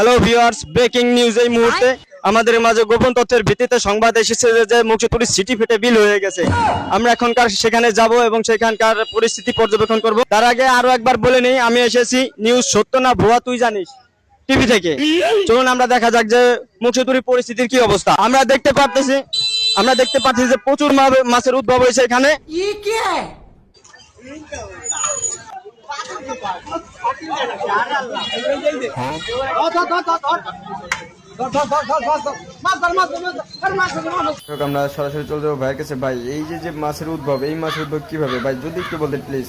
Hello viewers breaking news এই মুহূর্তে। আমাদের মাঝে গোপন তথ্যের ভিত্তিতে সংবাদ এসেছে যে মুক্তিপুরি সিটি ফেটে বিল হয়ে গেছে। আমরা এখনকার সেখানে যাব এবং সেখানকার পরিস্থিতি পর্যবেক্ষণ করব। তার আগে আরও একবার বলে নেই আমি এসেছি নিউজ সত্য না ভুয়া তুই জানিস। টিভি থেকে। চলুন আমরা দেখা যাক যে মুক্তিপুরি পরিস্থিতির কি অবস্থা। আমরা দেখতে পারতেছি আমরা দেখতে পাচ্ছি যে প্রচুর মাছের উদ্ভব হয়েছে এখানে। আমরা সরাসরি চলে যাব ভাইয়ের কাছে। ভাই, এই যে মাছের উদ্ভব, এই মাছের উদ্ভব কীভাবে? ভাই, যদি একটু বলতেন প্লিজ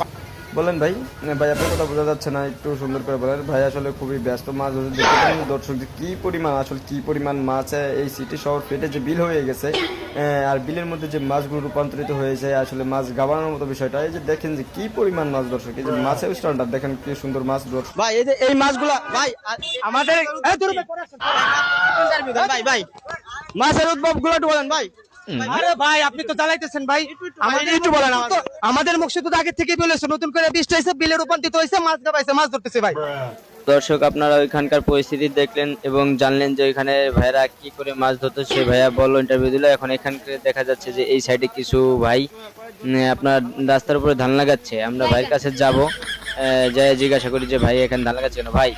বলেন ভাই ভাই আপনার কথা বোঝা যাচ্ছে না একটু সুন্দর করে বলেন ভাই আসলে খুবই ব্যস্ত মাছ ধরতে দর্শক যে কি পরিমাণ আসলে কি পরিমাণ মাছ এই সিটি শহর পেটে যে বিল হয়ে গেছে আর বিলের মধ্যে যে মাছগুলো রূপান্তরিত হয়েছে আসলে মাছ গাবানোর মতো বিষয়টা এই যে দেখেন যে কি পরিমাণ মাছ দর্শক এই যে মাছের স্ট্যান্ডার্ড দেখেন কি সুন্দর মাছ দর্শক ভাই এই যে এই মাছগুলা ভাই আমাদের ভাই ভাই মাছের উদ্ভবগুলো বলেন ভাই আরে ভাই আপনি তো জ্বালাইতেছেন ভাই। আমাদের একটু বলেন আমাদের। তো আগে থেকে বলেছে নতুন করে বৃষ্টি হয়েছে বিলে রূপান্তরিত হয়েছে মাছ গাবাইছে মাছ ধরতেছে ভাই। দর্শক আপনারা ওইখানকার পরিস্থিতি দেখলেন এবং জানলেন যে ওইখানে ভাইরা কি করে মাছ ধরতো সে ভাইয়া বলল ইন্টারভিউ দিল। এখন এখানকার দেখা যাচ্ছে যে এই সাইডে কিছু ভাই আপনার রাস্তার উপরে ধান লাগাচ্ছে। আমরা ভাইয়ের কাছে যাব যাই জিজ্ঞাসা করি যে ভাই এখানে ধান লাগাচ্ছে কেন? ভাই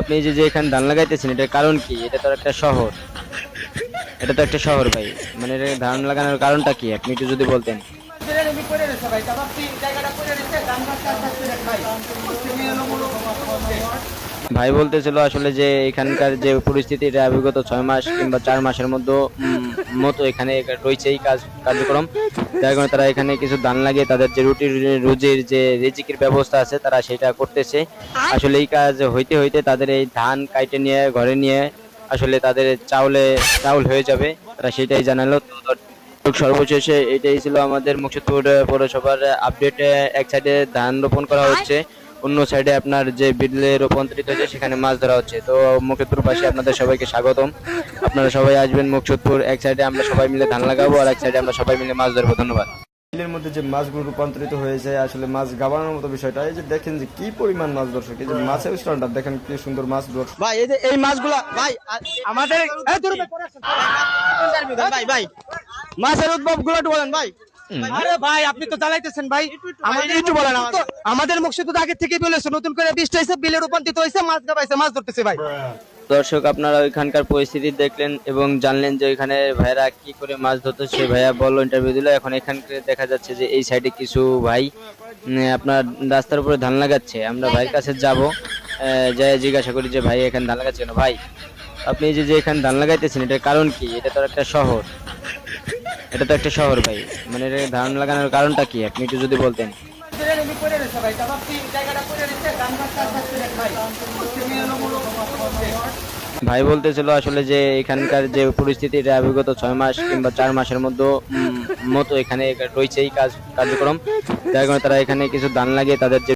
আপনি যে যে এখানে ধান লাগাইতেছেন এটার কারণ কি? এটা তো একটা শহর। এটা তো একটা শহর ভাই। মানে ধান লাগানোর কারণটা কি? আপনি একটু যদি বলতেন। ভাই বলতেছিল আসলে যে এখানকার যে পরিস্থিতি, এটা বিগত ছয় মাস কিংবা চার মাসের মধ্যে মতো এখানে রয়েছে এই কাজ, কার্যক্রম। যার কারণে তারা এখানে কিছু ধান লাগিয়ে তাদের যে রুটির রুজির যে রিজিকের ব্যবস্থা আছে, তারা সেটা করতেছে। আসলে এই কাজ হইতে হইতে তাদের এই ধান কাইটে নিয়ে, ঘরে নিয়ে আসলে তাদের চাউলে চাউল হয়ে যাবে। তারা সেটাই জানালো। তো সর্বশেষে এটাই ছিল আমাদের মুর্শিদপুর পৌরসভার আপডেট এক সাইডে ধান রোপণ করা হচ্ছে, অন্য সাইডে আপনার যে বিলে রূপান্তরিত হয়েছে সেখানে মাছ ধরা হচ্ছে। তো মুর্শিদপুর পাশে আপনাদের সবাইকে স্বাগতম। আপনারা সবাই আসবেন মুর্শিদপুর এক সাইডে আমরা সবাই মিলে ধান লাগাবো, আর এক সাইডে আমরা সবাই মিলে মাছ ধরবো। ধন্যবাদ। বিলের মধ্যে যে মাছগুলো রূপান্তরিত হয়েছে আসলে মাছ গাবানোর মতো বিষয়টা এই যে দেখেন যে কি পরিমাণ মাছ দর্শক এই যে মাছের স্ট্যান্ডার্ড দেখেন কি সুন্দর মাছ দর্শক ভাই এই যে এই মাছগুলা ভাই আমাদের ভাই ভাই। মাছের উদ্ভবগুলো একটু বলেন ভাই। আরে ভাই আপনি তো জ্বালাইতেছেন ভাই। আমাদের একটু বলেন আমাদের। মুখে তো আগে থেকে বলেছে নতুন করে বৃষ্টি হয়েছে বিলে রূপান্তরিত হয়েছে মাছ গাবাইছে মাছ ধরতেছে ভাই। দর্শক, আপনারা ওইখানকার পরিস্থিতি দেখলেন এবং জানলেন যে ওইখানে ভাইরা কি করে মাছ ধরতো। সে ভাইয়া বলল ইন্টারভিউ দিল। এখন এখানকার দেখা যাচ্ছে যে এই সাইডে কিছু ভাই আপনার রাস্তার উপরে ধান লাগাচ্ছে। আমরা ভাইয়ের কাছে যাব। যাই জিজ্ঞাসা করি যে, ভাই, এখানে ধান লাগাচ্ছে কেন? ভাই, আপনি যে যে এখানে ধান লাগাইতেছেন, এটার কারণ কি? এটা তো একটা শহর। এটা তো একটা শহর ভাই। মানে এটা ধান লাগানোর কারণটা কি? আপনি একটু যদি বলতেন। ভাই বলতেছিল আসলে যে এখানকার যে পরিস্থিতিটা বিগত ছয় মাস কিংবা চার মাসের মধ্যে মতো এখানে রয়েছে এই কাজ, কার্যক্রম। যার কারণে তারা এখানে কিছু দান লাগিয়ে তাদের যে